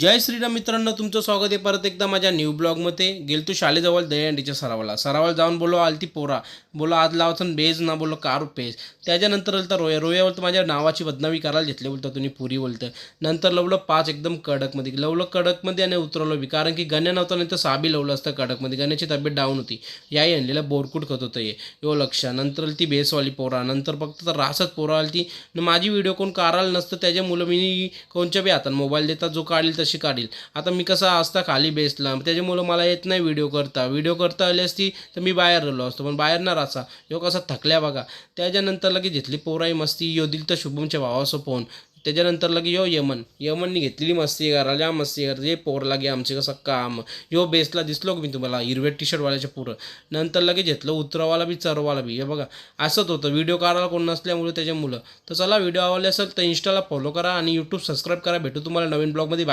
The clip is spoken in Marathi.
जय श्रीराम मित्रांनो तुमचं स्वागत आहे परत एकदा माझ्या न्यू ब्लॉगमध्ये गेल तू शाळेजवळ दहीहंडीच्या सरावाला. सरावाला जाऊन बोलो आलती पोरा. बोलो आज लावसन बेज ना बोलो कार पेज. त्याच्यानंतर तर रोया रोया बोलतं माझ्या नावाची बदनामी करायला घेतले बोलतं तुम्ही पुरी बोलतं. नंतर लवलं पाच एकदम कडकमध्ये. लवलं कडकमध्ये आणि उतरवलं बी कारण की गण्या नव्हतं नाही तर साबी लवलं असतं कडकमध्ये. गण्याची तब्येत डाऊन होती. याही आणलेला बोरकूट खात होतं ये यो लक्ष. नंतर ती बेसवाली पोरा. नंतर फक्त तर रासत पोरा आली ती माझी व्हिडिओ कोण काढायला नसतं त्याच्या मुलं मी कोणच्या बी हातात मोबाईल देतात जो काढेल तशी काढील. आता मी कसा असता खाली बेसला त्याच्यामुळं मला येत नाही व्हिडिओ करता. व्हिडिओ करता आली असती तर मी बाहेर राहिलो असतो पण बाहेर ना रासा यो कसा थकल्या बघा. त्याच्यानंतर लगेच घेतली पोराई मस्ती यो दिल तर शुभमच्या भावासो फोन त्याच्यानंतर लगे यो यमन. यमननी घेतलेली मस्ती करा ज्या मस्ती करा जे पोर लागे आमचे कसं काम. यो बेसला दिसलो मी तुम्हाला हिरवे टी शर्टवाल्याच्या पुरं. नंतर लगेच घेतलं उतरवाला बी चरवाला बी. हे बघा असंच होतं. व्हिडिओ काढायला कोण नसल्यामुळे त्याच्या मुलं तर चला व्हिडिओ आवडले असेल तर इंस्टाला फॉलो करा आणि यूट्यूब सबस्क्राईब करा. भेटू तुम्हाला नवीन ब्लॉगमध्ये बाय